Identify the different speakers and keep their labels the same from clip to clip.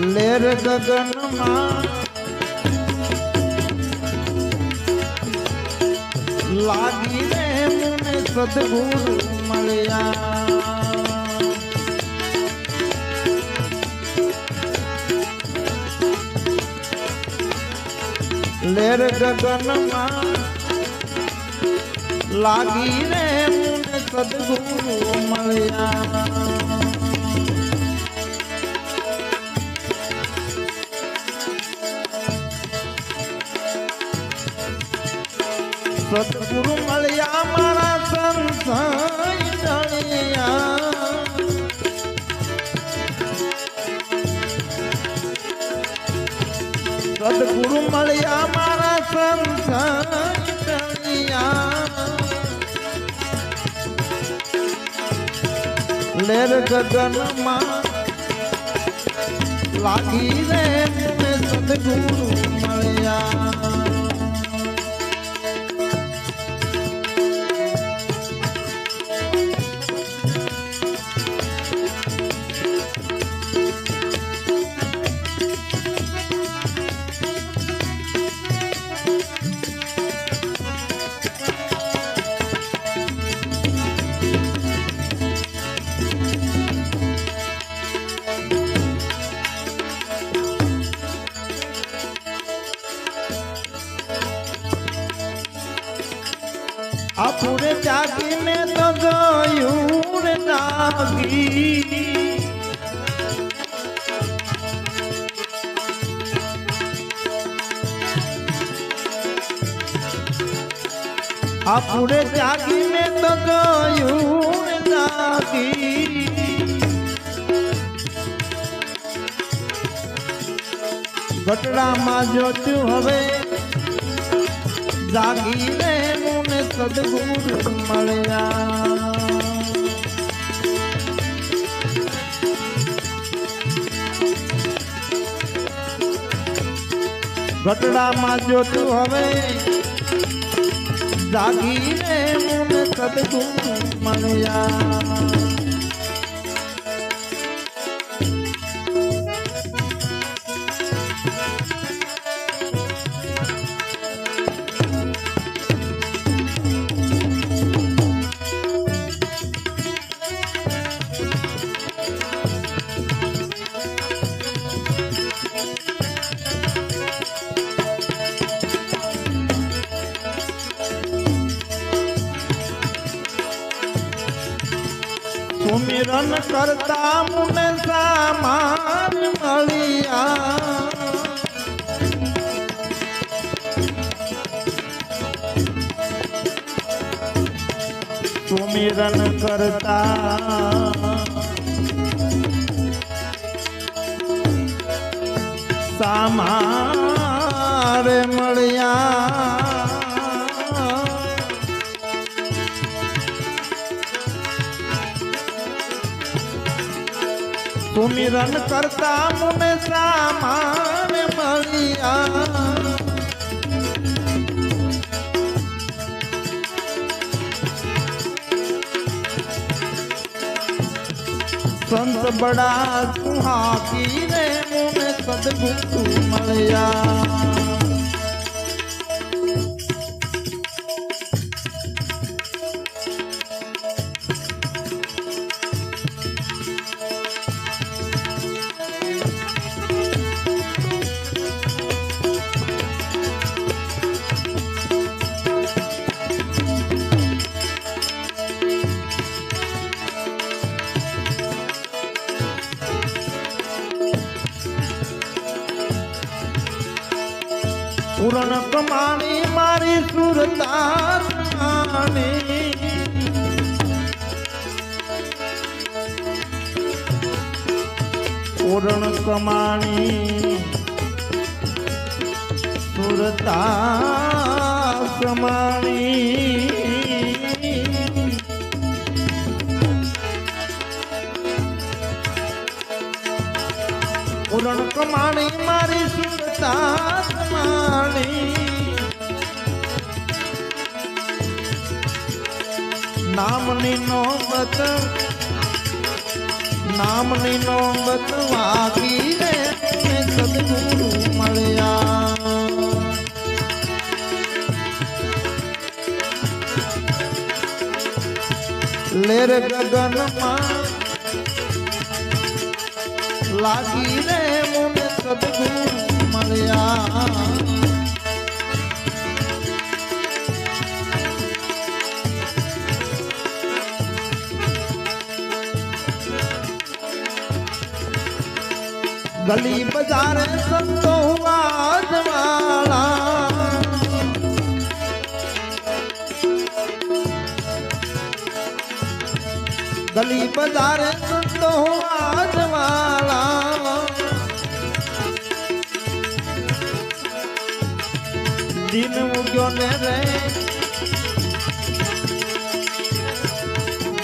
Speaker 1: લેર ગગનમાં. લાગીને મને સદગુરુ મળ્યા. લેર ગગનમાં. લાગીને મને સદગુરુ મળ્યા. સદગુરુ મળ્યા મારા સંસાર જણિયા સદગુરુ મળ્યા મારા સંસાર જણિયા લેર ગગનમાં લાગી રે સદગુરુ. આપુરે ચાકીને તો જોયું રે નાગી આપુરે ચાકીને તો જોયું રે નાગી ગટડામાં જોતું હવે જાગીને મુને સદગુર મળ્યા. ઘટડામાં જોતું હવે જાગીને મુને સદગુર મળ્યા. સુમિરન કરતા મને સામાન મળ્યા. સુમિરન કરતા સામાર મળ્યા. સુમિરન કરતા મુને સામાન મળ્યા સંત બડા સુહાકી રે મુને સદગુરુ મળ્યા પૂરણ પ્રમાણી મારી સુરતાની પૂરણ કમાણી સુરતા કમાણી. ભૂલણ કમાણી, મારી સુખતા કમાણી. નામની નોબત નામની નોબત વાગી રે સદગુરુ મળ્યા. લેર ગગનમાં લાગી રે મને સદગુરુ મળ્યા. ગલી બજાર સંતો વાળા ગલી બજાર સંતો વાળા દિન ઉગ્યો ને રે.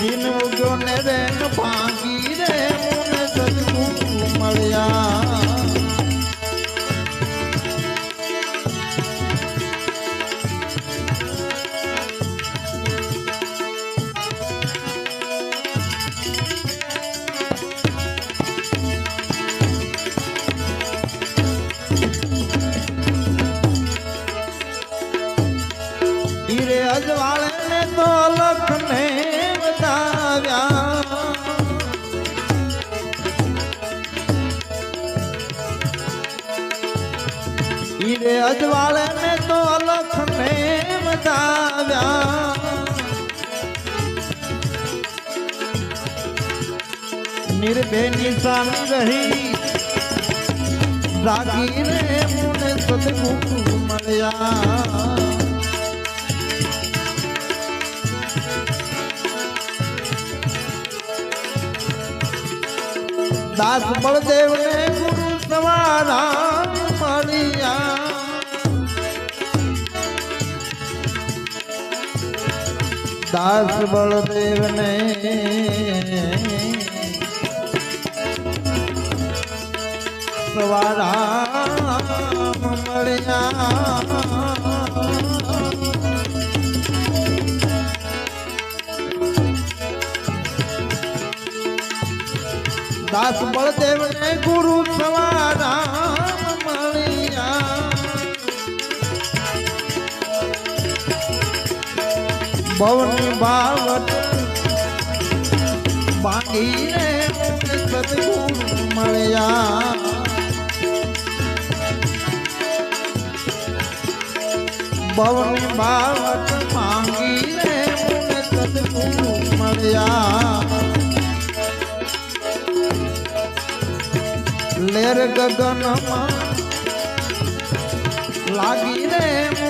Speaker 1: દિન ઉગ્યો ને રે ભાગી રે મને સદગુરુ મળ્યા. ને તો લખને બતાવ્યા હીરે અજવાળે ને તો લખને બતાવ્યા નિર્ભે નિશાન રહી રાગીને મુને સદગુરુ મળ્યા. દાસ બળદેવ ને ગુરુ સવારા મળ્યા દાસ બળદેવ ને સવારા મળ્યા દાસ બળદેવ ને ગુરુ સવારા ભવની બાવટ મને સદગુરુ મળ્યા. ભવની બાવટ માંગીને સદગુરુ મળ્યા. લેર ગગનમાં. લાગી રે